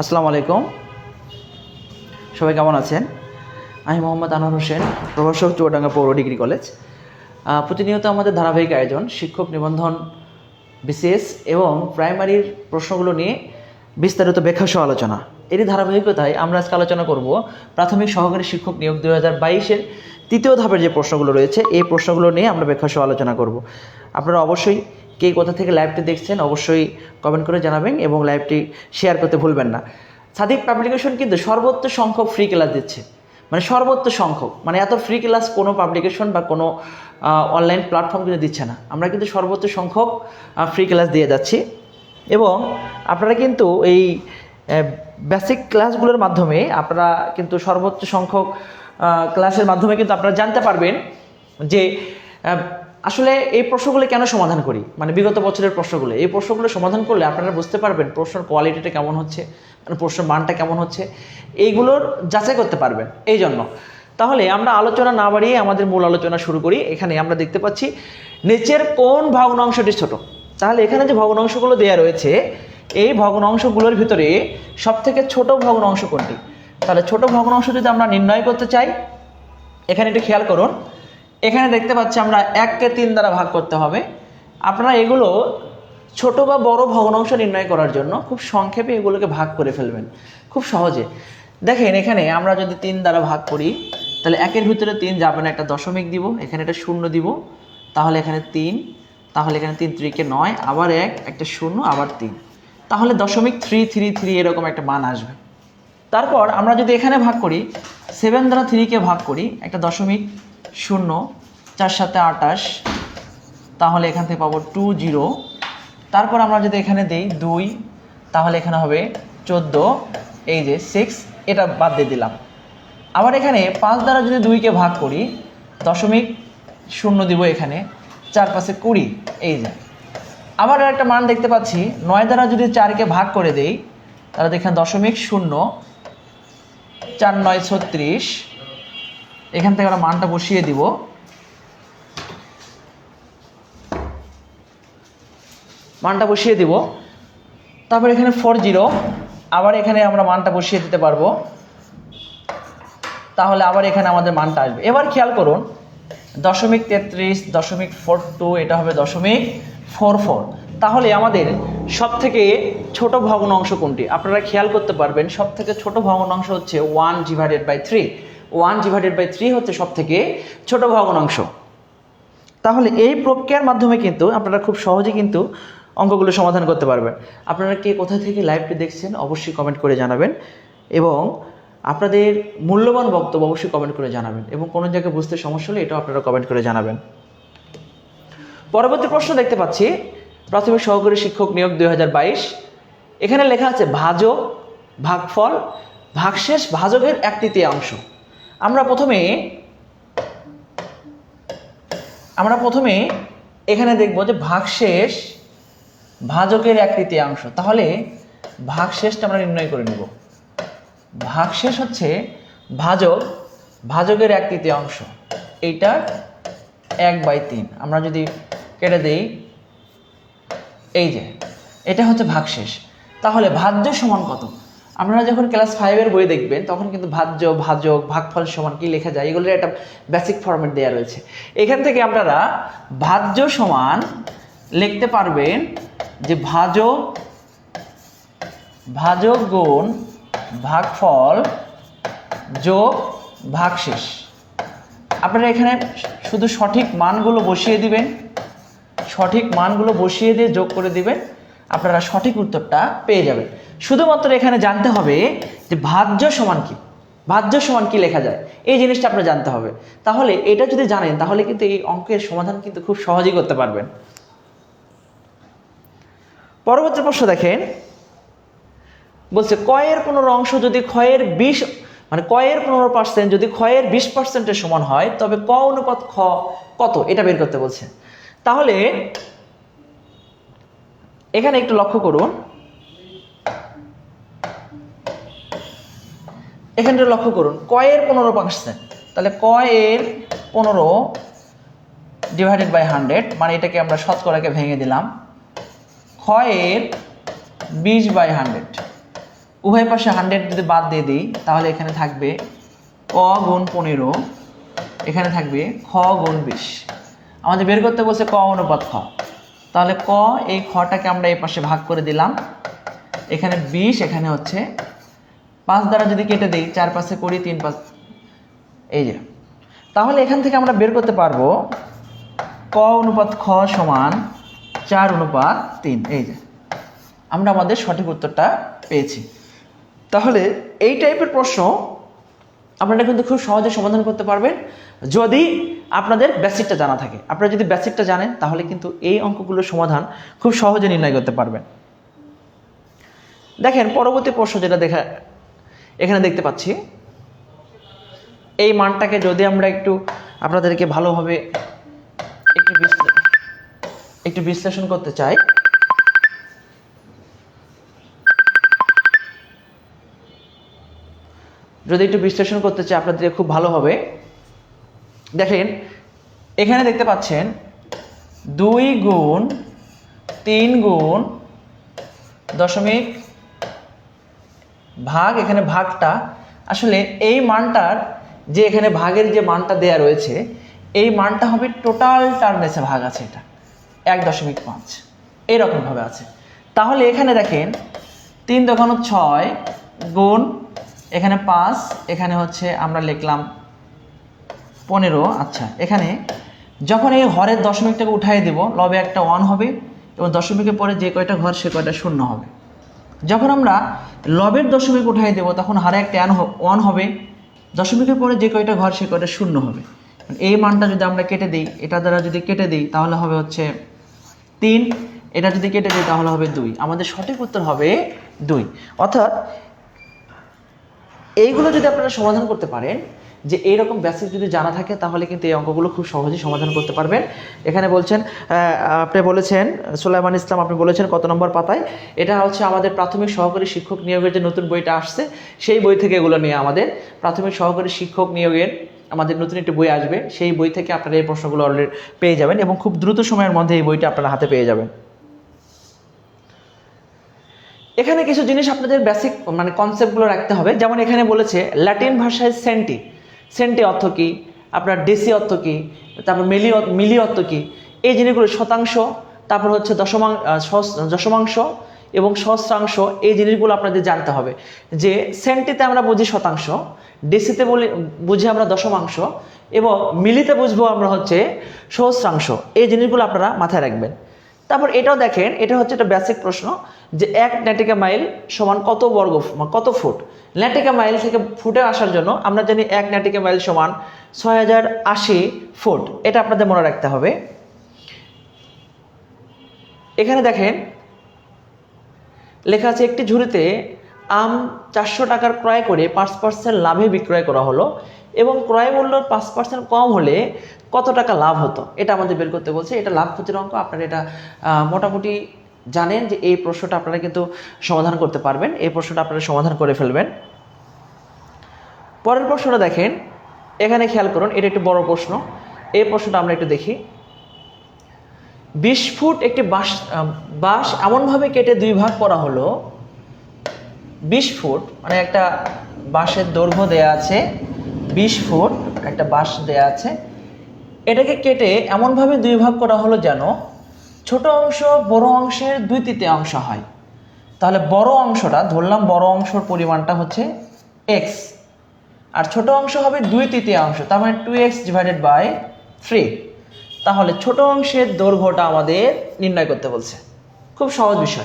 আসসালামু আলাইকুম। সবাই কেমন আছেন? আমি মোহাম্মদ আনোয়ার হোসেন, প্রভাষক চুয়াডাঙ্গা পৌর ডিগ্রি কলেজ। প্রতিনিয়ত আমাদের ধারাবাহিক আয়োজন, শিক্ষক নিবন্ধন বিসিএস এবং প্রাইমারির প্রশ্নগুলো নিয়ে বিস্তারিত ব্যাখ্যা সহ আলোচনা। এরই ধারাবাহিকতায় আমরা আজকে আলোচনা করব প্রাথমিক সহকারী শিক্ষক নিয়োগ দুই হাজার বাইশের তৃতীয় ধাপের যে প্রশ্নগুলো রয়েছে, এই প্রশ্নগুলো নিয়ে আমরা ব্যাখ্যা সহ আলোচনা করব। আপনারা অবশ্যই কে কোথা থেকে লাইভটি দেখছেন, অবশ্যই কমেন্ট করে জানাবেন এবং লাইভটি শেয়ার করতে ভুলবেন না। সাদিক পাবলিকেশন কিন্তু সর্বোচ্চ সংখ্যক ফ্রি ক্লাস দিচ্ছে। মানে সর্বোচ্চ সংখ্যক। মানে এত ফ্রি ক্লাস কোনো পাবলিকেশন বা কোনো অনলাইন প্ল্যাটফর্ম কিন্তু দিচ্ছে না। আমরা কিন্তু সর্বোচ্চ সংখ্যক ফ্রি ক্লাস দিয়ে যাচ্ছি। এবং আপনারা কিন্তু এই বেসিক ক্লাসগুলোর মাধ্যমে আপনারা কিন্তু সর্বোচ্চ সংখ্যক ক্লাসের মাধ্যমে কিন্তু আপনারা জানতে পারবেন যে আসলে এই প্রশ্নগুলো কেন সমাধান করি? মানে বিগত বছরের প্রশ্নগুলো। এই প্রশ্নগুলো সমাধান করলে আপনারা বুঝতে পারবেন প্রশ্নের কোয়ালিটিটা কেমন হচ্ছে মানে প্রশ্নের মানটা কেমন হচ্ছে। এইগুলোর যাচাই করতে পারবেন। এই জন্য। তাহলে আমরা আলোচনা না বাড়িয়ে আমাদের মূল আলোচনা শুরু করি। এখানে আমরা দেখতে পাচ্ছি, নিচের কোন ভগ্নাংশটি ছোট? তাহলে এখানে যে ভগ্নাংশগুলো দেওয়া রয়েছে এই ভগ্নাংশগুলোর ভিতরে সব থেকে ছোট ভগ্নাংশ কোনটি? তাহলে ছোট ভগ্নাংশ যদি আমরা নির্ণয় করতে চাই, এখানে একটু খেয়াল করুন। এখানে দেখতে পাচ্ছি আমরা এককে তিন দ্বারা ভাগ করতে হবে। আপনারা এগুলো ছোট বা বড় ভগ্নাংশ নির্ণয় করার জন্য খুব সংক্ষেপে এগুলোকে ভাগ করে ফেলবেন। খুব সহজে। দেখেন, এখানে আমরা যদি তিন দ্বারা ভাগ করি, তাহলে একের ভিতরে তিন যাবে না একটা দশমিক দিব, এখানে একটা শূন্য দিব, তাহলে এখানে তিন, তাহলে এখানে তিন, ত্রিকে নয়, আবার এক, একটা শূন্য, আবার তিন। তাহলে দশমিক থ্রি থ্রি থ্রি এরকম একটা মান আসবে। তারপর আমরা যদি এখানে ভাগ করি সেভেন দ্বারা থ্রিকে ভাগ করি, একটা দশমিক শূন্য, চার সাথে আটাশ, তাহলে এখান থেকে পাবো টু জিরো তারপর আমরা যদি এখানে দিই দুই, তাহলে এখানে হবে চোদ্দ, এই যে সিক্স এটা বাদ দিয়ে দিলাম। আবার এখানে পাঁচ দ্বারা যদি দুইকে ভাগ করি, দশমিক শূন্য দিব এখানে, চার পাশে কুড়ি, এই যে। আবার একটা মান দেখতে পাচ্ছি। নয় দ্বারা যদি চারকে ভাগ করে দেই, তাহলে দেখেন দশমিক শূন্য, চার নয় ছত্রিশ। এখান থেকে আমরা মানটা বসিয়ে দিব। মানটা বসিয়ে দিব। তারপর এখানে ফোর জিরো আবার এখানে আমরা মানটা বসিয়ে দিতে পারব। তাহলে আবার এখানে আমাদের মানটা আসবে। এবার খেয়াল করুন, দশমিক তেত্রিশ, দশমিক ফোর টু এটা হবে দশমিক ফোর ফোর। তাহলে আমাদের সব থেকে ছোট ভগ্নাংশ কোনটি? আপনারা খেয়াল করতে পারবেন সব থেকে ছোট ভগ্নাংশ হচ্ছে one divided by three one divided by three হচ্ছে সব থেকে ছোট ভগ্নাংশ তাহলে এই প্রক্রিয়ার মাধ্যমে কিন্তু আপনারা খুব সহজে কিন্তু অঙ্কগুলো সমাধান করতে পারবেন। আপনারা কে কোথা থেকে লাইভটি দেখছেন অবশ্যই কমেন্ট করে জানাবেন এবং আপনাদের মূল্যবান বক্তব্য অবশ্যই কমেন্ট করে জানাবেন এবং কোনো জায়গায় বুঝতে সমস্যা হলে এটাও আপনারা কমেন্ট করে জানাবেন। পরবর্তী প্রশ্ন দেখতে পাচ্ছি। প্রাথমিক সহকারী শিক্ষক নিয়োগ দু হাজার বাইশ। এখানে লেখা আছে ভাজক, ভাগফল, ভাগশেষ, ভাজকের এক তৃতীয়াংশ। আমরা প্রথমে আমরা প্রথমে এখানে দেখব যে ভাগশেষ, ভাজকের এক তৃতীয়াংশ। তাহলে ভাগশেষটা আমরা নির্ণয় করে নেব। ভাগশেষ হচ্ছে ভাজক, ভাজকের এক তৃতীয়াংশ। এইটার এক বাই তিন। আমরা যদি কেটে দেই। এই যে, এটা হচ্ছে ভাগশেষ। তাহলে ভাজ্য সমান কত? আপনারা যখন ক্লাস ফাইভের বই দেখবেন, তখন কিন্তু ভাজ্য, ভাজক, ভাগফল সমান কি লেখা যায়, এগুলোর একটা বেসিক ফরম্যাট দেওয়া রয়েছে। এখান থেকে আপনারা ভাজ্য সমান লিখতে পারবেন যে ভাজক ভাজক গুণ ভাগফল যোগ ভাগশেষ। আপনারা এখানে শুধু সঠিক মানগুলো বসিয়ে দিবেন। সঠিক মানগুলো বসিয়ে দিয়ে যোগ করে দিবেন, আপনারা সঠিক উত্তরটা পেয়ে যাবেন। শুধুমাত্র এখানে জানতে হবে যে ভাজ্য সমান কি? ভাজ্য সমান কি লেখা যায়? এই জিনিসটা আপনার জানতে হবে। তাহলে এটা যদি জানেন, তাহলে কিন্তু এই অঙ্কের সমাধান কিন্তু খুব সহজেই করতে পারবেন। পরবর্তী প্রশ্ন দেখেন। বলছে, কয়ের পনেরো অংশ যদি ক্ষয়ের বিশ মানে কয়ের পনেরো পার্সেন্ট যদি ক্ষয়ের বিশ পার্সেন্টের সমান হয়, তবে ক অনুপাত খ কত? এটা বের করতে বলছে। তাহলে এখানে একটু লক্ষ্য করুন। এখানে লক্ষ্য করুন। কয়ের পনেরো পার্সেন্ট। তাহলে কয়ের পনেরো ডিভাইডেড বাই হান্ড্রেড মানে এটাকে আমরা শতকরাকে ভেঙে দিলাম। ক্ষয়ের বিশ বাই হান্ড্রেড উভয় পাশে হান্ড্রেড যদি বাদ দিয়ে দিই, তাহলে এখানে থাকবে ক গুণ পনেরো। এখানে থাকবে খ গুণ বিশ। আমাদের বের করতে বলছে ক অনুপাত খ। তাহলে ক, এই খটাকে আমরা এই পাশে ভাগ করে দিলাম। এখানে বিশ, এখানে হচ্ছে পাঁচ দ্বারা যদি কেটে দিই, চার পাশে করি তিন পাঁচ, এই যে। তাহলে এখান থেকে আমরা বের করতে পারব ক অনুপাত খ সমান চার অনুপাত তিন, এই যে। আমরা আমাদের সঠিক উত্তরটা পেয়েছি। তাহলে এই টাইপের প্রশ্ন আপনারা কিন্তু খুব সহজে সমাধান করতে পারবেন যদি আপনাদের বেসিকটা জানা থাকে। আপনারা যদি বেসিকটা জানেন, তাহলে কিন্তু এই অঙ্কগুলোর সমাধান খুব সহজে নির্ণয় করতে পারবেন। দেখেন, পরবর্তী প্রশ্ন যেটা দেখা, এখানে দেখতে পাচ্ছি। এই মানটাকে যদি আমরা একটু আপনাদেরকে ভালোভাবে একটু একটু বিশ্লেষণ করতে চাই যদি একটু বিশ্লেষণ করতে চাই, আপনাদের খুব ভালো হবে। দেখেন, এখানে দেখতে পাচ্ছেন, দুই গুণ তিন গুণ দশমিক ভাগ, এখানে ভাগটা। আসলে এই মানটার যে এখানে ভাগের যে মানটা দেয়া রয়েছে, এই মানটা হবে টোটাল টার্মেসে ভাগ আছে এটা, এক দশমিক পাঁচ। এইরকমভাবে আছে। তাহলে এখানে দেখেন, তিন দোকানো ছয় গুণ এখানে পাঁচ, এখানে হচ্ছে আমরা লিখলাম পনেরো। আচ্ছা এখানে যখন এই হরের দশমিকটাকে উঠাই দেব, লবে একটা ওয়ান হবে এবং দশমিকের পরে যে কয়টা ঘর, সে কয়টা শূন্য হবে। যখন আমরা লবের দশমিক উঠাই দেব, তখন হারে একটা ওয়ান হবে, দশমিকের পরে যে কয়টা ঘর, সে কয়টা শূন্য হবে। এই মানটা যদি আমরা কেটে দিই, এটা দ্বারা যদি কেটে দিই, তাহলে হবে হচ্ছে তিন, এটা যদি কেটে দিই, তাহলে হবে দুই। আমাদের সঠিক উত্তর হবে দুই। অর্থাৎ এইগুলো যদি আপনারা সমাধান করতে পারেন, যে এইরকম বেসিক যদি জানা থাকে, তাহলে কিন্তু এই অঙ্কগুলো খুব সহজেই সমাধান করতে পারবেন। এখানে বলছেন আপনি বলেছেন, সোলাইমান ইসলাম, আপনি বলেছেন কত নম্বর পাতায়? এটা হচ্ছে আমাদের প্রাথমিক সহকারী শিক্ষক নিয়োগের যে নতুন বইটা আসছে, সেই বই থেকে এগুলো নিয়ে আমাদের। প্রাথমিক সহকারী শিক্ষক নিয়োগের আমাদের নতুন একটি বই আসবে, সেই বই থেকে আপনারা এই প্রশ্নগুলো অলরেডি পেয়ে যাবেন এবং খুব দ্রুত সময়ের মধ্যে এই বইটা আপনারা হাতে পেয়ে যাবেন। এখানে কিছু জিনিস আপনাদের বেসিক মানে কনসেপ্টগুলো রাখতে হবে। যেমন এখানে বলেছে ল্যাটিন ভাষায় সেন্টি সেন্টি অর্থ কী? আপনার ডেসি অর্থ কী? তারপর মিলি মিলি অর্থ কী? এই জিনিসগুলো শতাংশ তারপর হচ্ছে দশমাং আহ, দশমাংশ এবং সহস্রাংশ এই জিনিসগুলো আপনাদের জানতে হবে। যে সেন্টিতে আমরা বুঝি শতাংশ ডেসিতে বলি বুঝি আমরা দশমাংশ এবং মিলিতে বুঝব আমরা হচ্ছে সহস্রাংশ। এই জিনিসগুলো আপনারা মাথায় রাখবেন। তারপর এটাও দেখেন, এটা হচ্ছে একটা বেসিক প্রশ্ন যে এক ন্যাটিকা মাইল সমান কত বর্গ কত ফুট? ন্যাটিকা মাইল থেকে ফুটে আসার জন্য আমরা জানি এক ন্যাটিকা মাইল সমান ছয় হাজার আশি ফুট। এটা আপনাদের মনে রাখতে হবে। এখানে দেখেন, লেখা আছে একটি ঝুড়িতে আম চারশো টাকার ক্রয় করে পাঁচ পার্সেন্ট লাভে বিক্রয় করা হলো। এবং ক্রয় মূল্য পাঁচ পার্সেন্ট কম হলে কত টাকা লাভ হতো? এটা আমাদের বের করতে বলছে। এটা লাভ ক্ষতির অঙ্ক। আপনারা এটা মোটামুটি জানেন যে এই প্রশ্নটা আপনারা কিন্তু সমাধান করতে পারবেন। এই প্রশ্নটা আপনারা সমাধান করে ফেলবেন। পরের প্রশ্নটা দেখেন। এখানে খেয়াল করুন, এটা একটু বড় প্রশ্ন। এই প্রশ্নটা আমরা একটু দেখি। বিশ ফুট একটি বাঁশ বাঁশ এমনভাবে কেটে দুই ভাগ করা হলো। বিশ ফুট মানে একটা বাঁশের দৈর্ঘ্য দেয়া আছে। বিশ ফুট একটা বাঁশ দেয়া আছে। এটাকে কেটে এমনভাবে দুই ভাগ করা হলো যেন ছোট অংশ বড় অংশের দুই তৃতীয়াংশ হয়। তাহলে বড় অংশটা, ধরলাম বড় অংশের পরিমাণটা হচ্ছে এক্স আর ছোট অংশ হবে দুই তৃতীয় অংশ, তার মানে two x divided by three তাহলে ছোট অংশের দৈর্ঘ্যটা আমাদের নির্ণয় করতে বলছে। খুব সহজ বিষয়।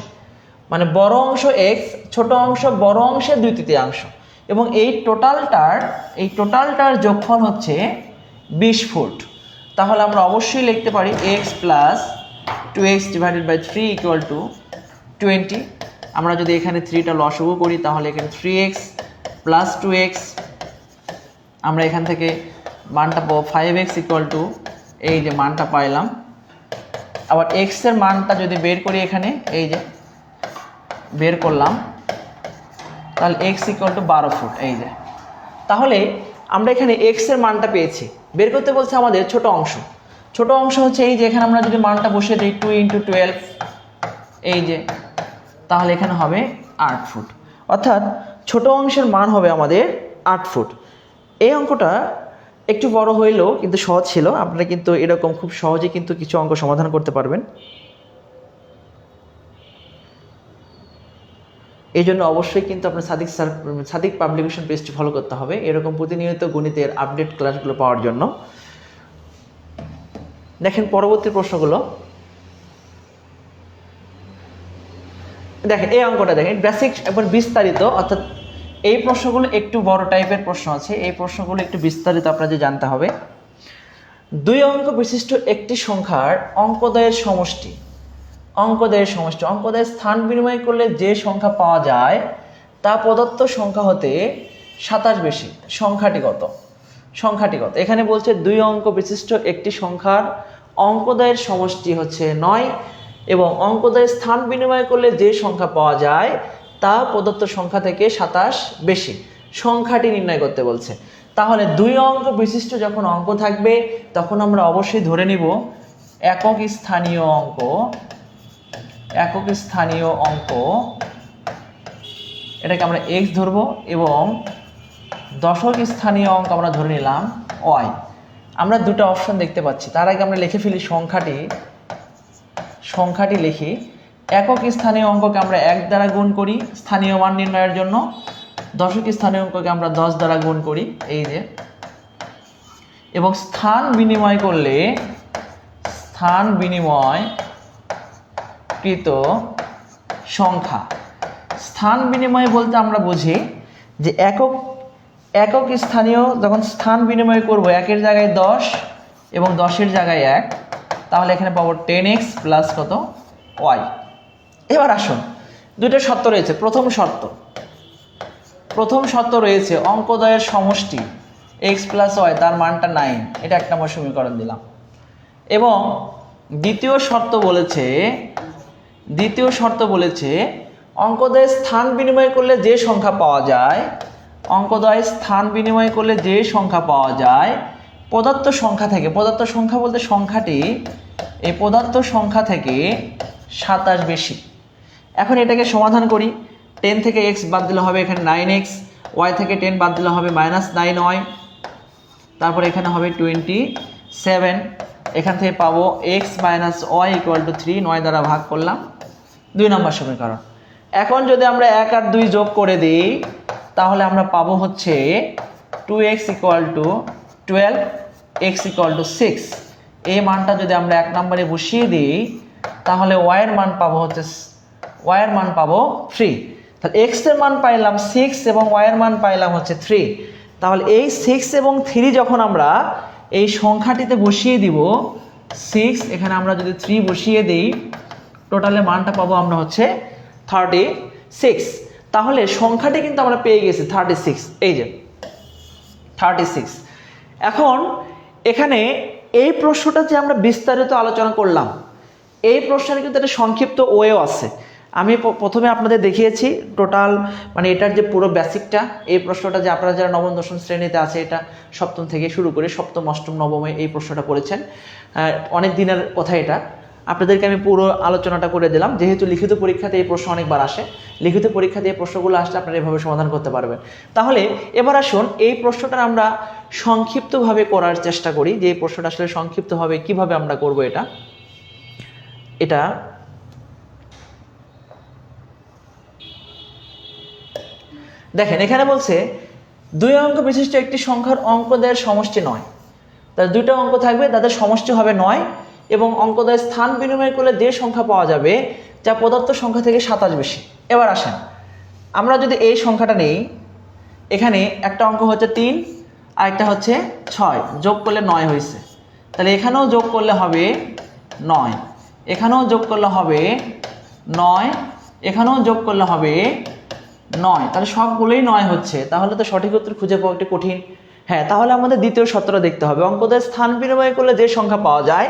মানে বড় অংশ এক্স ছোট অংশ বড় অংশের দুই তৃতীয়াংশ এবং এই টোটালটার এই টোটালটার যোগফল হচ্ছে বিশ ফুট। তাহলে আমরা অবশ্যই লিখতে পারি x plus two x divided by three equal to twenty আমরা যদি এখানে থ্রিটা লসগু করি, তাহলে এখানে three x plus two x আমরা এখান থেকে মানটা পাবো ফাইভ এক্স ইকুয়াল টু এই যে মানটা পাইলাম। আবার এক্সের মানটা যদি বের করি এখানে, এই যে বের করলাম তাহলে এক্স ইকুয়াল টু বারো ফুট এই যে। তাহলে আমরা এখানে এক্সের মানটা পেয়েছি। বের করতে বলছে আমাদের ছোট অংশ। ছোট অংশ হচ্ছে এই যে এখানে আমরা যদি মানটা বসিয়ে দিই টু ইন্টু টুয়েলভ এই যে, তাহলে এখানে হবে আট ফুট অর্থাৎ ছোট অংশের মান হবে আমাদের আট ফুট এই অঙ্কটা একটু বড় হইলেও কিন্তু সহজ ছিল। আপনারা কিন্তু এরকম খুব সহজে কিন্তু কিছু অঙ্ক সমাধান করতে পারবেন। এই জন্য অবশ্যই কিন্তু আপনার সাদিক স্যার সাদিক পাবলিকেশন পেজটি ফলো করতে হবে। এরকম প্রতিনিয়ত গণিতের আপডেট ক্লাসগুলো পাওয়ার জন্য। দেখেন পরবর্তী প্রশ্নগুলো। দেখেন, এই অঙ্কটা দেখেন বেসিক একবার বিস্তারিত, অর্থাৎ এই প্রশ্নগুলো একটু বড় টাইপের প্রশ্ন আছে। এই প্রশ্নগুলো একটু বিস্তারিত আপনাদের জানতে হবে। দুই অঙ্ক বিশিষ্ট একটি সংখ্যার অঙ্কদয়ের সমষ্টি। অঙ্কদয়ের সমষ্টি। অঙ্কদয়ের স্থান বিনিময় করলে যে সংখ্যা পাওয়া যায়, তা প্রদত্ত সংখ্যা হতে সাতাশ বেশি। সংখ্যাটি কত সংখ্যাটি কত এখানে বলছে দুই অঙ্ক বিশিষ্ট একটি সংখ্যার অঙ্কদয়ের সমষ্টি হচ্ছে নয় এবং অঙ্কদয়ের স্থান বিনিময় করলে যে সংখ্যা পাওয়া যায়, তা প্রদত্ত সংখ্যা থেকে সাতাশ বেশি। সংখ্যাটি নির্ণয় করতে বলছে। তাহলে দুই অঙ্ক বিশিষ্ট যখন অঙ্ক থাকবে, তখন আমরা অবশ্যই ধরে নিব একক স্থানীয় অঙ্ক একক স্থানীয় অঙ্ক। এটাকে আমরা এক্স ধরবো এবং দশক স্থানীয় অঙ্ক আমরা ধরে নিলাম ওয়াই আমরা দুটো অপশন দেখতে পাচ্ছি। তার আগে আমরা লিখে ফেলি সংখ্যাটি। সংখ্যাটি লিখি। একক স্থানীয় অঙ্ককে আমরা এক দ্বারা গুণ করি স্থানীয় মান নির্ণয়ের জন্য। দশক স্থানীয় অঙ্ককে আমরা দশ দ্বারা গুণ করি, এই যে। এবং স্থান বিনিময় করলে, স্থান বিনিময় কৃত সংখ্যা। স্থান বিনিময় বলতে আমরা বুঝি যে একক একক স্থানীয় যখন স্থান বিনিময় করব, একের জায়গায় দশ এবং দশের জায়গায় এক, তাহলে এখানে পাবো টেন এক্স প্লাস কত? ওয়াই। এবার আসুন দুটো শর্ত রয়েছে, প্রথম শর্ত। প্রথম শর্ত রয়েছে অঙ্কদয়ের সমষ্টি এক্স প্লাস ওয়াই তার মানটা নাইন এটা এক নম্বর সমীকরণ দিলাম। এবং দ্বিতীয় শর্ত বলেছে দ্বিতীয় শর্ত বলেছে অঙ্কদয় স্থান বিনিময় করলে যে সংখ্যা পাওয়া যায় অঙ্কদয় স্থান বিনিময় করলে যে সংখ্যা পাওয়া যায়, পদার্থ সংখ্যা থেকে, পদার্থ সংখ্যা বলতে সংখ্যাটি, এই পদার্থ সংখ্যা থেকে সাতাশ বেশি। এখন এটাকে সমাধান করি। টেন থেকে এক্স বাদ দিলে হবে এখানে নাইন এক্স ওয়াই থেকে টেন বাদ দিলে হবে মাইনাস নাইন ওয়াই তারপর এখানে হবে টোয়েন্টি সেভেন এখান থেকে পাবো x minus y equal to three নয় দ্বারা ভাগ করলাম। দুই নম্বর সমীকরণ। এখন যদি আমরা এক আর দুই যোগ করে দিই, তাহলে আমরা পাবো হচ্ছে two x equal to twelve x equal to six এই মানটা যদি আমরা এক নম্বরে বসিয়ে দিই, তাহলে ওয়াইয়ের মান পাবো হচ্ছে ওয়াইয়ের মান পাবো থ্রি তাহলে এক্সের মান পাইলাম সিক্স এবং ওয়াইয়ের মান পাইলাম হচ্ছে থ্রি তাহলে এই সিক্স এবং থ্রি যখন আমরা এই সংখ্যাটিতে বসিয়ে দিব সিক্স এখানে আমরা যদি থ্রি বসিয়ে দিই টোটালে মানটা পাবো আমরা হচ্ছে থার্টি সিক্স তাহলে সংখ্যাটি কিন্তু আমরা পেয়ে গেছি থার্টি সিক্স এই যে থার্টি সিক্স এখন এখানে এই প্রশ্নটা যে আমরা বিস্তারিত আলোচনা করলাম, এই প্রশ্নের কিন্তু একটা সংক্ষিপ্ত ওয়েও আছে। আমি প্রথমে আপনাদের দেখিয়েছি টোটাল মানে এটার যে পুরো বেসিকটা এই প্রশ্নটা যে আপনারা যারা নবম, দশম শ্রেণীতে আছে, এটা সপ্তম থেকে শুরু করে সপ্তম, অষ্টম, নবমে এই প্রশ্নটা করেছেন। অনেক দিনের কথা এটা। আপনাদেরকে আমি পুরো আলোচনাটা করে দিলাম। যেহেতু লিখিত পরীক্ষাতে এই প্রশ্ন অনেকবার আসে, লিখিত পরীক্ষাতে এই প্রশ্নগুলো আসলে আপনারা এভাবে সমাধান করতে পারবেন। তাহলে এবার আসুন, এই প্রশ্নটা আমরা সংক্ষিপ্তভাবে করার চেষ্টা করি যে এই প্রশ্নটা আসলে সংক্ষিপ্তভাবে কীভাবে আমরা করব এটা। এটা দেখেন, এখানে বলছে, দুই অঙ্ক বিশিষ্ট একটি সংখ্যার অঙ্ক অঙ্কদের সমষ্টি নয়। তার দুইটা অঙ্ক থাকবে, তাদের সমষ্টি হবে নয় এবং অঙ্কদের স্থান বিনিময় করলে যে সংখ্যা পাওয়া যাবে, যা পদার্থ সংখ্যা থেকে সাতাশ বেশি। এবার আসেন। আমরা যদি এই সংখ্যাটা নেই, এখানে একটা অঙ্ক হচ্ছে তিন, আর একটা হচ্ছে ছয়। যোগ করলে নয় হয়েছে। তাহলে এখানেও যোগ করলে হবে নয়। এখানেও যোগ করলে হবে নয়। এখানেও যোগ করলে হবে নয়। তাহলে সবগুলোই নয় হচ্ছে। তাহলে তো সঠিক উত্তর খুঁজে পাওয়া একটু কঠিন। হ্যাঁ তাহলে আমাদের দ্বিতীয় সত্রটা দেখতে হবে। অঙ্কদের স্থান বিনিময় করলে যে সংখ্যা পাওয়া যায়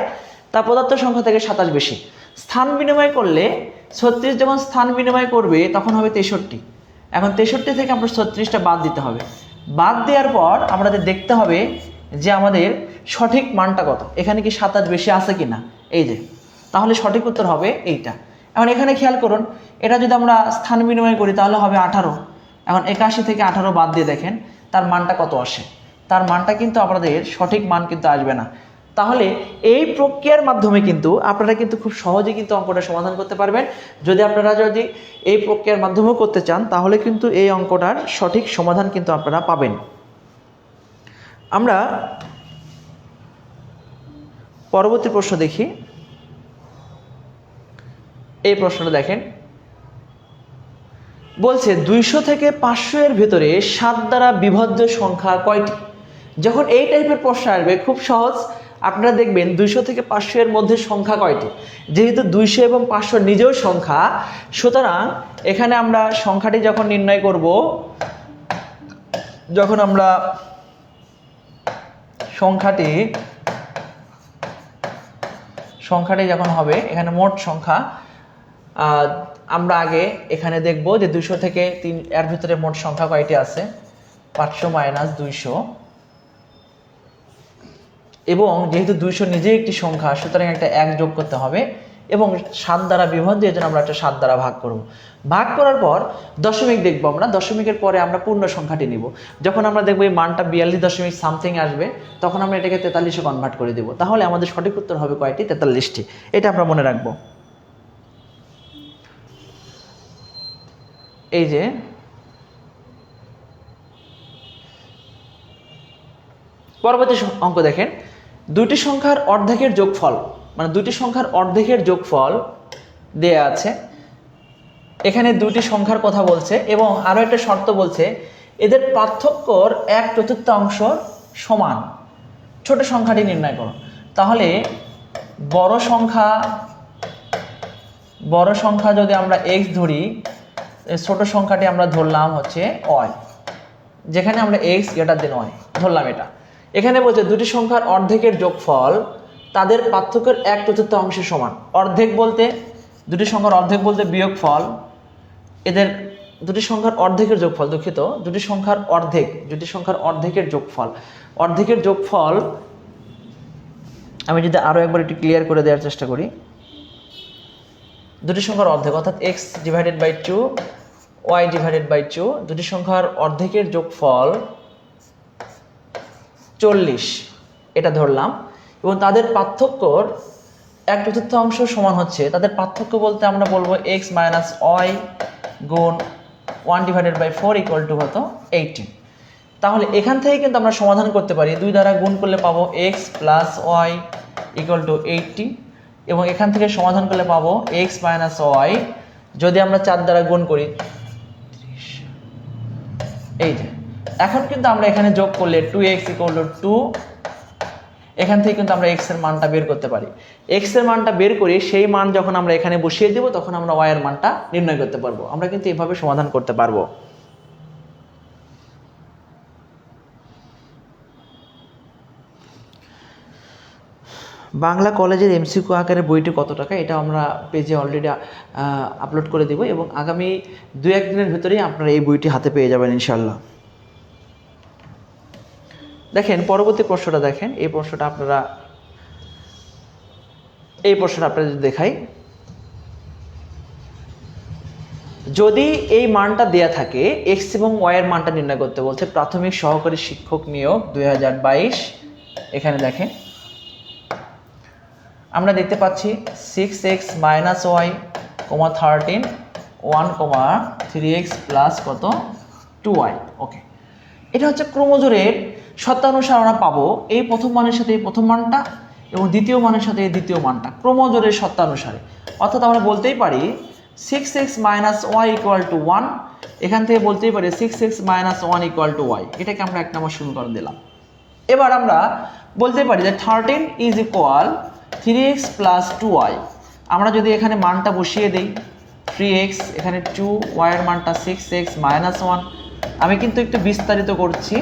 তা পদার্থ সংখ্যা থেকে সাতাশ বেশি। স্থান বিনিময় করলে ছত্রিশ যখন স্থান বিনিময় করবে, তখন হবে তেষট্টি। এখন তেষট্টি থেকে আমরা ছত্রিশটা বাদ দিতে হবে। বাদ দেওয়ার পর আমাদের দেখতে হবে যে আমাদের সঠিক মানটা কত। এখানে কি সাতাশ বেশি আছে কি না এই যে। তাহলে সঠিক উত্তর হবে এইটা। এখন এখানে খেয়াল করুন, এটা যদি আমরা স্থান বিনিময় করি, তাহলে হবে আঠারো। এখন একাশি থেকে আঠারো বাদ দিয়ে দেখেন, তার মানটা কত আসে। তার মানটা কিন্তু আপনাদের সঠিক মান কিন্তু আসবে না। তাহলে এই প্রক্রিয়ার মাধ্যমে কিন্তু আপনারা কিন্তু খুব সহজে কিন্তু অঙ্কটা সমাধান করতে পারবেন। যদি আপনারা যদি এই প্রক্রিয়ার মাধ্যমেও করতে চান, তাহলে কিন্তু এই অঙ্কটার সঠিক সমাধান কিন্তু আপনারা পাবেন। আমরা পরবর্তী প্রশ্ন দেখি। এই প্রশ্নটা দেখেন। বলছে, দুইশো থেকে পাঁচশো এর ভেতরে সাত দ্বারা বিভজ্য সংখ্যা কয়টি? যখন এই টাইপের প্রশ্ন আসবে, খুব সহজ। আপনারা দেখবেন দুইশো থেকে পাঁচশো এর মধ্যে সংখ্যা কয়টি? যেহেতু দুইশো এবং পাঁচশো নিজেও সংখ্যা, সুতরাং এখানে আমরা সংখ্যাটি যখন নির্ণয় করব, যখন আমরা সংখ্যাটি সংখ্যাটি যখন হবে, এখানে মোট সংখ্যা আমরা আগে এখানে দেখব যে দুইশো থেকে তিন, এর ভিতরে মোট সংখ্যা কয়টি আছে? পাঁচশো মাইনাস দুইশো। এবং যেহেতু দুইশো নিজেই একটি সংখ্যা, সুতরাং একটা এক যোগ করতে হবে এবং সাত দ্বারা বিভক্ত দিয়ে আমরা একটা সাত দ্বারা ভাগ করব। ভাগ করার পর দশমিক দেখব আমরা। দশমিকের পরে আমরা পূর্ণ সংখ্যাটি নিব। যখন আমরা দেখব এই মানটা বিয়াল্লিশ দশমিক সামথিং আসবে, তখন আমরা এটাকে তেতাল্লিশে কনভার্ট করে দেবো। তাহলে আমাদের সঠিক উত্তর হবে কয়টি? তেতাল্লিশটি। এটা আমরা মনে রাখব। এই যে পরবর্তী অঙ্ক দেখেন। দুইটি সংখ্যার অর্ধেকের যোগফল মানে দুইটি সংখ্যার অর্ধেকের যোগফল দেয়া আছে। এখানে দুইটি সংখ্যার কথা বলছে এবং আরও একটা শর্ত বলছে, এদের পার্থক্যর এক চতুর্থাংশ সমান। ছোট সংখ্যাটি নির্ণয় করো। তাহলে বড় সংখ্যা বড় সংখ্যা যদি আমরা এক্স ধরি ছোট সংখ্যাটি আমরা ধরলাম হচ্ছে অয় যেখানে আমরা এক্স গ্রেটার দেন অয় ধরলাম এটা। এখানে বলছে দুটি সংখ্যার অর্ধেকের যোগফল তাদের পার্থক্যের এক চতুর্থ অংশের সমান। অর্ধেক বলতে, দুটি সংখ্যার অর্ধেক বলতে বিয়োগ ফল এদের দুটি সংখ্যার অর্ধেকের যোগফল, দুঃখিত, দুটি সংখ্যার অর্ধেক, দুটি সংখ্যার অর্ধেকের যোগফল। অর্ধেকের যোগফল, আমি যদি আরও একবার একটু ক্লিয়ার করে দেওয়ার চেষ্টা করি। দুটি সংখ্যার অর্ধেক, অর্থাৎ x divided by two y divided by two দুটি সংখ্যার অর্ধেকের যোগফল চল্লিশ, এটা ধরলাম। এবং তাদের পার্থক্যর এক চতুর্থাংশ সমান হচ্ছে। তাদের পার্থক্য বলতে আমরা বলব এক্স মাইনাস ওয়াই গুণ one divided by four equal to কত? এইটিন তাহলে এখান থেকে কিন্তু আমরা সমাধান করতে পারি। দুই দ্বারা গুণ করলে পাবো x plus y equal to eighty এবং এখান থেকে সমাধান করলে পাবো এক্স মাইনাস ওয়াই যদি আমরা চার দ্বারা গুণ করি এই যে এখন কিন্তু আমরা এখানে যোগ করলে two x equal to two এখান থেকে কিন্তু আমরা এক্সের মানটা বের করতে পারি। এক্সের মানটা বের করে সেই মান যখন আমরা এখানে বসিয়ে দেব, তখন আমরা ওয়াই এর মানটা নির্ণয় করতে পারব। আমরা কিন্তু এভাবে সমাধান করতে পারব। বাংলা কলেজের এমসিকিউ আকারে বইটি কত টাকা, এটা আমরা পেজে অলরেডি আপলোড করে দেব এবং আগামী দু একদিনের ভিতরেই আপনারা এই বইটি হাতে পেয়ে যাবেন ইনশাল্লাহ দেখেন, পরবর্তী প্রশ্নটা দেখেন। এই প্রশ্নটা আপনারা, এই প্রশ্নটা আপনারা যদি দেখাই। যদি এই মানটা দেয়া থাকে এক্স এবং ওয়াই এর মানটা নির্ণয় করতে বলছে, প্রাথমিক সহকারী শিক্ষক নিয়োগ দু হাজার বাইশ, এখানে দেখেন। আমরা দেখতে পাচ্ছি six x minus y comma thirteen one comma three x plus কত? টু ওয়াই ওকে এটা হচ্ছে ক্রোমোজোরের সত্যানুসার আমরা পাবো। এই প্রথম মানের সাথে এই প্রথম মানটা এবং দ্বিতীয় মানের সাথে এই দ্বিতীয় মানটা। ক্রোমোজোরের সত্যানুসারে। অর্থাৎ আমরা বলতেই পারি six x minus y equal to one এখান থেকে বলতেই পারি six x minus one equal to y এটাকে আমরা এক নম্বর সমীকরণ দিলাম। এবার আমরা বলতে পারি যে thirteen is equal three x plus two y আমরা যদি এখানে মানটা বসিয়ে দিই থ্রি এক্স এখানে টু ওয়াইয়ের মানটা সিক্স এক্স মাইনাস ওয়ান আমি কিন্তু একটু বিস্তারিত করছি।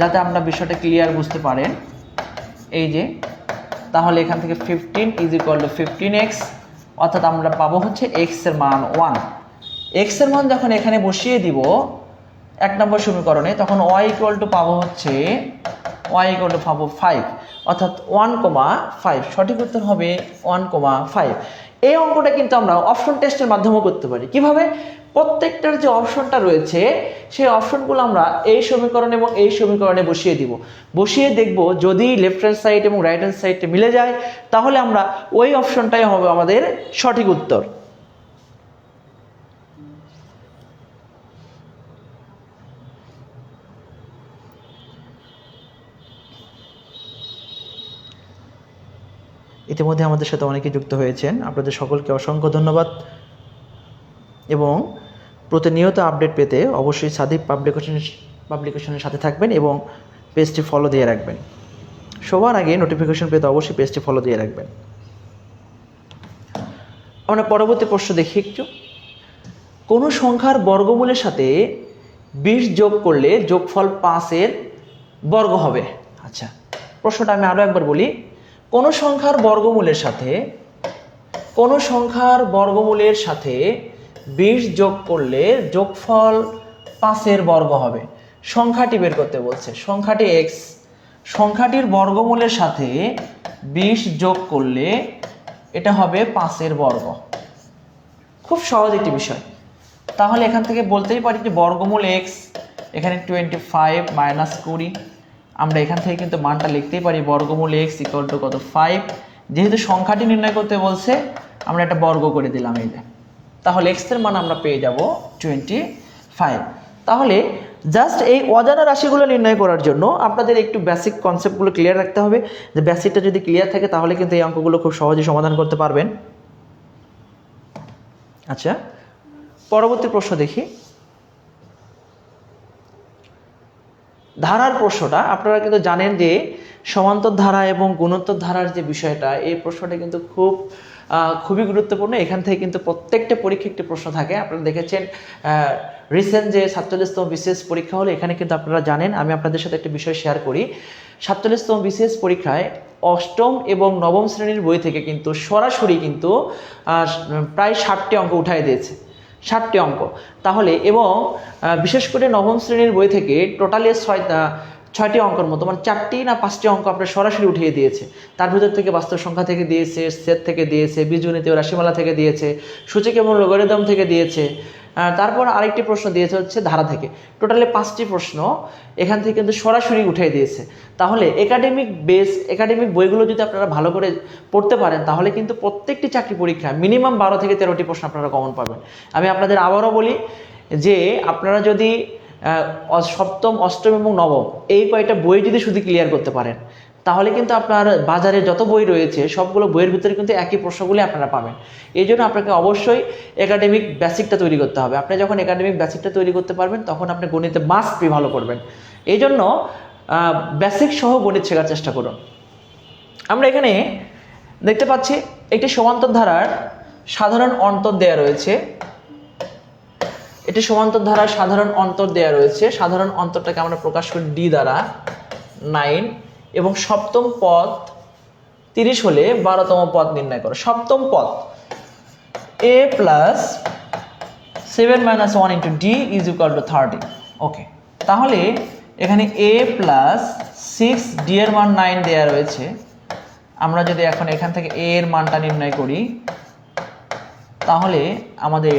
যাতে আপনার বিষয়টা ক্লিয়ার বুঝতে পারেন। এই যে, তাহলে এখান থেকে fifteen is equal to fifteen x অর্থাৎ আমরা পাবো হচ্ছে এক্সের মান ওয়ান এক্সের মান যখন এখানে বসিয়ে দিব, এক নম্বর সমীকরণে, তখন ওয়াই ইকুয়াল টু পাবো হচ্ছে ওয়াই ইকুয়াল টু পাবো ফাইভ অর্থাৎ ওয়ান কমা ফাইভ সঠিক উত্তর হবে ওয়ান কমা ফাইভ এই অঙ্কটা কিন্তু আমরা অপশন টেস্টের মাধ্যমেও করতে পারি। কীভাবে? প্রত্যেকটার যে অপশনটা রয়েছে, সেই অপশনগুলো আমরা এই সমীকরণ এবং এই সমীকরণে বসিয়ে দিব। বসিয়ে দেখব যদি লেফট হ্যান্ড সাইড এবং রাইট হ্যান্ড সাইডটা মিলে যায়, তাহলে আমরা ওই অপশনটাই হবে আমাদের সঠিক উত্তর। ইতিমধ্যে আমাদের সাথে অনেকে যুক্ত হয়েছেন। আপনাদের সকলকে অসংখ্য ধন্যবাদ। এবং প্রতিনিয়ত আপডেট পেতে অবশ্যই সাদিক পাবলিকেশন পাবলিকেশনের সাথে থাকবেন এবং পেজটি ফলো দিয়ে রাখবেন। সবার আগে নোটিফিকেশন পেতে অবশ্যই পেজটি ফলো দিয়ে রাখবেন। আমরা পরবর্তী প্রশ্ন দেখি একটু। কোনো সংখ্যার বর্গমূলের সাথে বিশ যোগ করলে যোগফল পাঁচের বর্গ হবে? আচ্ছা প্রশ্নটা আমি আরও একবার বলি। কোনো সংখ্যার বর্গমূলের সাথে কোনো সংখ্যার বর্গমূলের সাথে বিশ যোগ করলে যোগফল পাঁচের বর্গ হবে। সংখ্যাটি বের করতে বলছে। সংখ্যাটি এক্স সংখ্যাটির বর্গমূলের সাথে বিশ যোগ করলে এটা হবে পাঁচের বর্গ। খুব সহজ একটি বিষয়। তাহলে এখান থেকে বলতেই পারি যে বর্গমূল এক্স এখানে টোয়েন্টি ফাইভ মাইনাস কুড়ি। আমরা এখান থেকে কিন্তু মানটা লিখতেই পারি বর্গমূল এক্স ইকুয়াল টু কত ফাইভ যেহেতু সংখ্যাটি নির্ণয় করতে বলছে, আমরা একটা বর্গ করে দিলাম এই যে। তাহলে এক্সের মান আমরা পেয়ে যাব টোয়েন্টি ফাইভ তাহলে জাস্ট এই অজানা রাশিগুলো নির্ণয় করার জন্য আপনাদের একটু বেসিক কনসেপ্টগুলো ক্লিয়ার রাখতে হবে। যে বেসিকটা যদি ক্লিয়ার থাকে, তাহলে কিন্তু এই অঙ্কগুলো খুব সহজে সমাধান করতে পারবেন। আচ্ছা পরবর্তী প্রশ্ন দেখি। ধারার প্রশ্নটা, আপনারা কিন্তু জানেন যে সমান্তর ধারা এবং গুণোত্তর ধারার যে বিষয়টা, এই প্রশ্নটা কিন্তু খুব খুবই গুরুত্বপূর্ণ। এখান থেকে কিন্তু প্রত্যেকটা পরীক্ষা একটি প্রশ্ন থাকে। আপনারা দেখেছেন রিসেন্ট যে সাতচল্লিশতম বিশেষ পরীক্ষা হলো, এখানে কিন্তু আপনারা জানেন, আমি আপনাদের সাথে একটা বিষয় শেয়ার করি। সাতচল্লিশতম বিশেষ পরীক্ষায় অষ্টম এবং নবম শ্রেণির বই থেকে কিন্তু সরাসরি কিন্তু প্রায় ষাটটি অঙ্ক উঠাই দিয়েছে। ষাটটি অঙ্ক। তাহলে এবং বিশেষ করে নবম শ্রেণির বই থেকে টোটালি ছয় ছয়টি অঙ্কর মতো মানে চারটি না পাঁচটি অঙ্ক আপনার সরাসরি উঠিয়ে দিয়েছে। তার ভিতর থেকে বাস্তব সংখ্যা থেকে দিয়েছে, সেট থেকে দিয়েছে বীজগণিত ও রাশিমালা থেকে দিয়েছে সূচক এবং লোগারিদম থেকে দিয়েছে। তারপর আরেকটি প্রশ্ন দিয়েছে হচ্ছে ধারা থেকে। টোটালি পাঁচটি প্রশ্ন এখান থেকে কিন্তু সরাসরি উঠিয়ে দিয়েছে। তাহলে একাডেমিক বেস একাডেমিক বইগুলো যদি আপনারা ভালো করে পড়তে পারেন, তাহলে কিন্তু প্রত্যেকটি চাকরি পরীক্ষা মিনিমাম বারো থেকে তেরোটি প্রশ্ন আপনারা কমন পাবেন। আমি আপনাদের আবারও বলি যে আপনারা যদি সপ্তম, অষ্টম এবং নবম, এই কয়টা বই যদি শুধু ক্লিয়ার করতে পারেন, তাহলে কিন্তু আপনার বাজারে যত বই রয়েছে, সবগুলো বইয়ের ভিতরে কিন্তু একই প্রশ্নগুলি আপনারা পাবেন। এই জন্য আপনাকে অবশ্যই একাডেমিক বেসিকটা তৈরি করতে হবে। আপনি যখন একাডেমিক বেসিকটা তৈরি করতে পারবেন, তখন আপনি গণিতে মাস্ট বি ভালো করবেন। এই জন্য বেসিক সহ গণিত শেখার চেষ্টা করুন। আমরা এখানে দেখতে পাচ্ছি, একটি সমান্তর ধারার সাধারণ অন্তর দেয়া রয়েছে। এটি সমান্তর ধারার সাধারণ অন্তর দেয়া রয়েছে। সাধারণ অন্তরটাকে আমরা প্রকাশ করি ডি দ্বারা, নাইন, এবং সপ্তম পদ তিরিশ হলে বারোতম পদ নির্ণয় করো। সপ্তম পদ, A plus seven minus one into D is equal to thirty. Okay, তাহলে এখানে এ প্লাস সিক্স ডি এর মান নাইন দেওয়া রয়েছে। আমরা যদি এখন এখান থেকে এ এর মানটা নির্ণয় করি, তাহলে আমাদের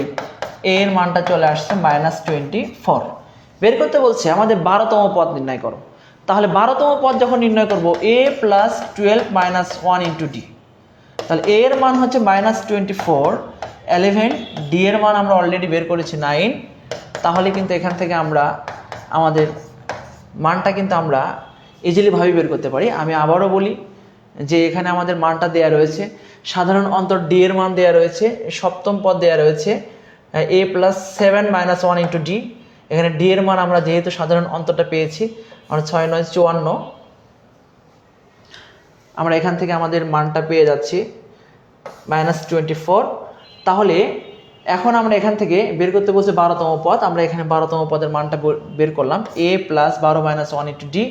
এ এর মানটা চলে আসছে মাইনাস টোয়েন্টি ফোর বের করতে বলছে, আমাদের বারোতম পদ নির্ণয় করো। তাহলে বারোতম পদ যখন নির্ণয় করব A plus twelve minus one into D তাহলে এ এর মান হচ্ছে minus twenty four eleven D এর মান আমরা অলরেডি বের করেছি নাইন তাহলে কিন্তু এখান থেকে আমরা, আমাদের মানটা কিন্তু আমরা ইজিলি ভাবে বের করতে পারি। আমি আবারও বলি যে এখানে আমাদের মানটা দেয়া রয়েছে। সাধারণ অন্তর ডি এর মান দেয়া রয়েছে, সপ্তম পদ দেয়া রয়েছে। A plus seven minus one into D এখানে ডি এর মান আমরা যেহেতু সাধারণ অন্তরটা পেয়েছি আমরা ছয় নয়, চুয়ান্ন। আমরা এখান থেকে আমাদের মানটা পেয়ে যাচ্ছি মাইনাস টোয়েন্টি ফোর তাহলে এখন আমরা এখান থেকে বের করতে বলছে বারোতম পদ, আমরা এখানে বারোতম পদের মানটা বের করলাম এ প্লাস বারো মাইনাস ওয়ান ইন্টু ডি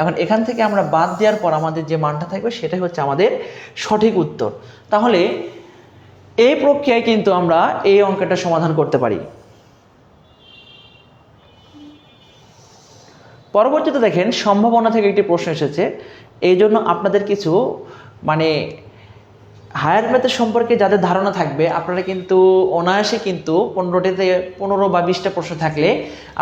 এখন এখান থেকে আমরা বাদ দেওয়ার পর আমাদের যে মানটা থাকবে সেটাই হচ্ছে আমাদের সঠিক উত্তর। তাহলে এই প্রক্রিয়ায় কিন্তু আমরা এই অঙ্কটা সমাধান করতে পারি। পরবর্তীতে দেখেন, সম্ভাবনা থেকে একটি প্রশ্ন এসেছে। এই জন্য আপনাদের কিছু মানে হায়ার ম্যাথের সম্পর্কে যাদের ধারণা থাকবে, আপনারা কিন্তু অনায়াসে কিন্তু পনেরোটিতে পনেরো বা বিশটা প্রশ্ন থাকলে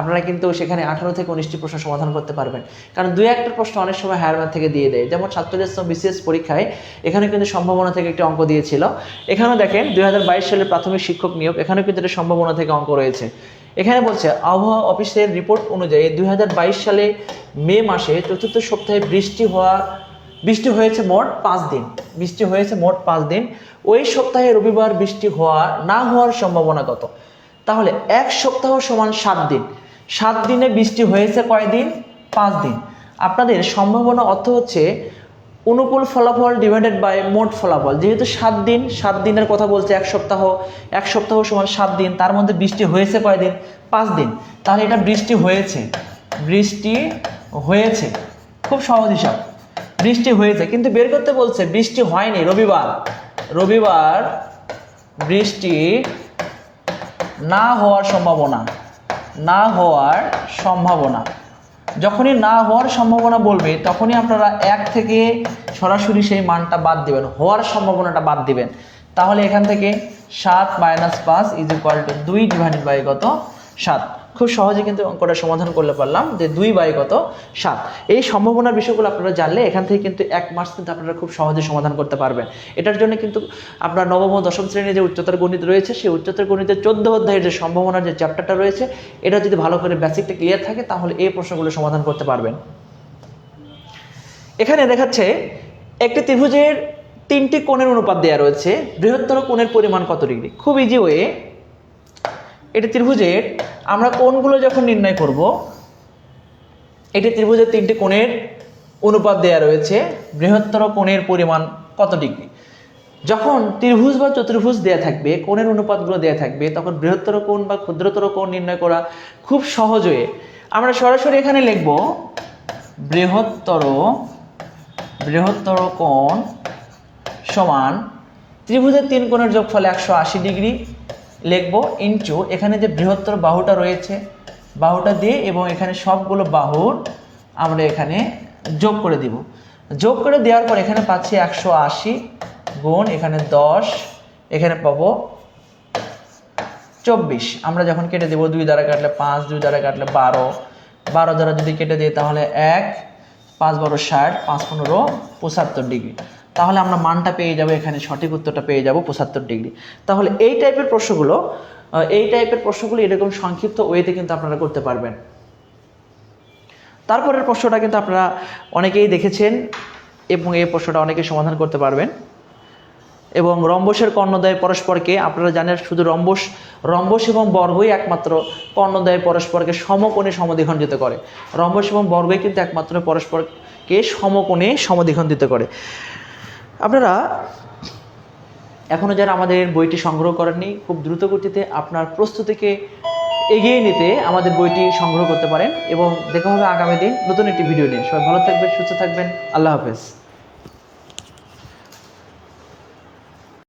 আপনারা কিন্তু সেখানে আঠারো থেকে উনিশটি প্রশ্ন সমাধান করতে পারবেন। কারণ দুই একটা প্রশ্ন অনেক সময় হায়ার ম্যাথ থেকে দিয়ে দেয়। যেমন ছাত্রদের বিসিএস পরীক্ষায় এখানে কিন্তু সম্ভাবনা থেকে একটি অঙ্ক দিয়েছিল। এখানেও দেখেন দুই সালের প্রাথমিক শিক্ষক নিয়োগ, এখানেও কিন্তু একটা সম্ভাবনা থেকে অঙ্ক রয়েছে। এখানে বলছে, আবহাওয়া অফিসের রিপোর্ট অনুযায়ী দুই হাজার বাইশ সালে মে মাসে চতুর্থ সপ্তাহে বৃষ্টি হওয়া বৃষ্টি হয়েছে মোট পাঁচ দিন। বৃষ্টি হয়েছে মোট পাঁচ দিন। ওই সপ্তাহে রবিবার বৃষ্টি হওয়া, না হওয়ার সম্ভাবনা কত? তাহলে এক সপ্তাহ সমান সাত দিন। সাত দিনে বৃষ্টি হয়েছে কয় দিন? পাঁচ দিন। আপনাদের সম্ভাবনা অর্থ হচ্ছে অনুকূল ফলাফল ডিভাইডেড বাই মোট ফলাফল। যেহেতু সাত দিন, সাত দিনের কথা বলছে এক সপ্তাহ এক সপ্তাহ সমান সাত দিন, তার মধ্যে বৃষ্টি হয়েছে কয় দিন? পাঁচ দিন। তাহলে এটা বৃষ্টি হয়েছে। বৃষ্টি হয়েছে। খুব সহজ হিসাব। বৃষ্টি হয়েছে, কিন্তু বের করতে বলছে বৃষ্টি হয়নি, রবিবার। রবিবার বৃষ্টি না হওয়ার সম্ভাবনা, না হওয়ার সম্ভাবনা। যখনই না হওয়ার সম্ভাবনা বলবে, তখনই আপনারা এক থেকে সরাসরি সেই মানটা বাদ দিবেন, হওয়ার সম্ভাবনাটা বাদ দিবেন। তাহলে এখান থেকে সাত মাইনাস পাঁচ ইজ ইকুয়াল টু দুই ডিভাইডেড বাই কত সাত। খুব সহজে কিন্তু অঙ্কটা সমাধান করলে পারলাম যে দুই বাই কত সাত। এই সম্ভাবনার বিষয়গুলো আপনারা জানলে এখান থেকে কিন্তু এক মাস কিন্তু আপনারা খুব সহজে সমাধান করতে পারবেন। এটার জন্য কিন্তু আপনার নবম ও দশম শ্রেণির যে উচ্চতর গণিত রয়েছে, সেই উচ্চতর গণিতের চোদ্দ অধ্যায়ের যে সম্ভাবনার যে চ্যাপ্টারটা রয়েছে, এটা যদি ভালো করে বেসিকটা ক্লিয়ার থাকে, তাহলে এই প্রশ্নগুলো সমাধান করতে পারবেন। এখানে দেখাচ্ছে, একটি ত্রিভুজের তিনটি কোণের অনুপাত দেওয়া রয়েছে, বৃহত্তর কোণের পরিমাণ কত ডিগ্রি? খুব ইজি ওয়ে এটি ত্রিভুজের। আমরা কোণগুলো যখন নির্ণয় করব, এটি ত্রিভুজের তিনটি কোণের অনুপাত দেওয়া রয়েছে। বৃহত্তর কোণের পরিমাণ কত ডিগ্রি? যখন ত্রিভুজ বা চতুর্ভুজ দেয়া থাকবে, কোণের অনুপাতগুলো দেয়া থাকবে, তখন বৃহত্তর কোণ বা ক্ষুদ্রতর কোণ নির্ণয় করা খুব সহজ হয়ে আমরা সরাসরি এখানে লিখব, বৃহত্তর বৃহত্তর কোণ সমান ত্রিভুজের তিন কোণের যোগফল একশো আশি ডিগ্রি। লিখব ইন্টু এখানে যে বৃহত্তর বাহুটা রয়েছে, বাহুটা দিয়ে এবং এখানে সবগুলো বাহুর আমরা এখানে যোগ করে দিব। যোগ করে দেওয়ার পর এখানে পাচ্ছি একশো আশি গুণ, এখানে দশ, এখানে পাবো চব্বিশ। আমরা যখন কেটে দেবো, দুই দ্বারা কাটলে পাঁচ, দুই দ্বারা কাটলে বারো। বারো দ্বারা যদি কেটে দিই তাহলে এক, পাঁচ বারো ষাট, পাঁচ পনেরো পঁচাত্তর ডিগ্রি। তাহলে আমরা মানটা পেয়ে যাব, এখানে সঠিক উত্তরটা পেয়ে যাব, পঁচাত্তর ডিগ্রি। তাহলে এই টাইপের প্রশ্নগুলো এই টাইপের প্রশ্নগুলো এরকম সংক্ষিপ্ত ওয়েতে কিন্তু আপনারা করতে পারবেন। তারপরের প্রশ্নটা কিন্তু আপনারা অনেকেই দেখেছেন এবং এই প্রশ্নটা অনেকে সমাধান করতে পারবেন। এবং রম্বসের কর্ণদ্বয় পরস্পরকে, আপনারা জানেন শুধু রম্বস রম্বস এবং বর্গই একমাত্র কর্ণদ্বয় পরস্পরকে সমকোণে সমদ্বিখণ্ডিত করে। রম্বস এবং বর্গই কিন্তু একমাত্র পরস্পরকে সমকোণে সমদ্বিখণ্ডিত করে। আপনারা এখনও যারা আমাদের বইটি সংগ্রহ করেননি, খুব দ্রুত গতিতে আপনার প্রস্তুতিকে এগিয়ে নিতে আমাদের বইটি সংগ্রহ করতে পারেন এবং দেখা হবে আগামী দিন নতুন একটি ভিডিও নিয়ে। সবাই ভালো থাকবেন, সুস্থ থাকবেন। আল্লাহ হাফেজ।